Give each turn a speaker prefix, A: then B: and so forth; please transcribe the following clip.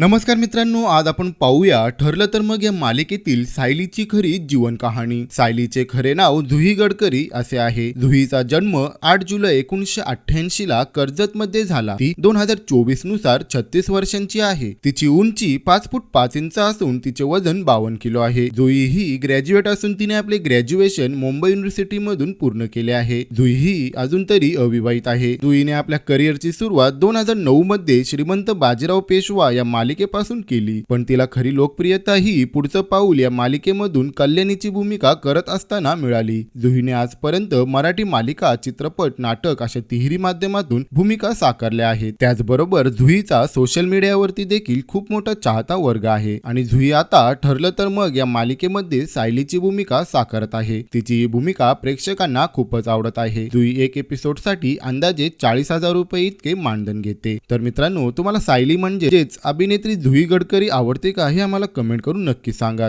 A: नमस्कार मित्रांनो आज आपण पाहूया ठरलं तर मग या मालिकेतील सायलीची खरी जीवन कहाणी. सायलीचे खरे नाव जुही गडकरी असे आहे. जुहीचा जन्म आठ जुलै एकोणीसशे अठ्ठ्याऐंशी ला कर्जत मध्ये झाला. ती दोन हजार चोवीसनुसार छत्तीस वर्षांची आहे. तिची उंची पाच फूट पाच इंच असून तिचे वजन बावन्न किलो आहे. जुई ही ग्रॅज्युएट असून तिने आपले ग्रॅज्युएशन मुंबई युनिव्हर्सिटी मधून पूर्ण केले आहे. जुई ही अजून तरी अविवाहित आहे. जुईने आपल्या करिअरची सुरुवात दोन हजार नऊ मध्ये श्रीमंत बाजीराव पेशवा या मालिकेपासून केली. पण तिला खरी लोकप्रियता ही पुढचं पाऊल या मालिकेमधून कल्याणीची भूमिका करत असताना मिळाली. जुहीने आजपर्यंत मराठी मालिका चित्रपट नाटक अशा तिहेरी माध्यमातून भूमिका साकारल्या आहेत. त्याचबरोबर जुहीचा सोशल मीडियावरती देखील खूप मोठा चाहता वर्ग आहे. आणि जुही आता ठरलं तर मग या मालिकेमध्ये सायलीची भूमिका साकारत आहे. तिची ही भूमिका प्रेक्षकांना खूपच आवडत आहे. जुई एक एपिसोडसाठी अंदाजे चाळीस हजार रुपये इतके मानधन घेते. तर मित्रांनो तुम्हाला सायली म्हणजेच अभिनेत्री जुही गडकरी आवडते का हे आम्हाला कमेंट करून नक्की सांगा.